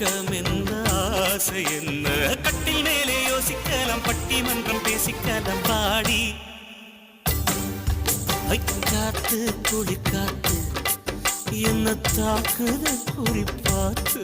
வெக்கம் என்ன? ஆசை என்ன கட்டில் மேலே யோசிக்கலாம் பட்டிமன்றம் பேசிக்கலாம் பாடி. காத்து குளிக்காத்து என்ன தாக்குதல் குறிப்பாத்து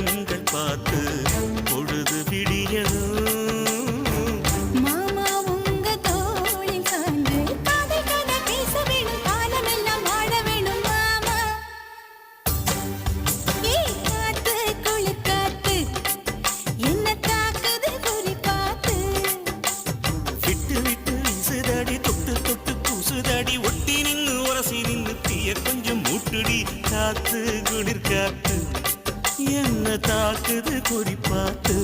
கண்கள் பார்த்து பொழுது விடியணும் மாமா உங்க தோளில் சாய்ந்து காதை கதை பேச வேணும் காலமெல்லாம் வாழ வேணும் மாமா. ஏய் காத்து குளிர் காத்து என்ன தாக்குது குறி பார்த்து. விட்டு விட்டு வீசுதடி தொட்டு தொட்டு பூசுதடி. ஒட்டி நின்னு உரசி நின்னு தீய கொஞ்சம் மூட்டுடி. காத்து குளிர் காத்து என்ன தாக்குது குறிப்பாட்டு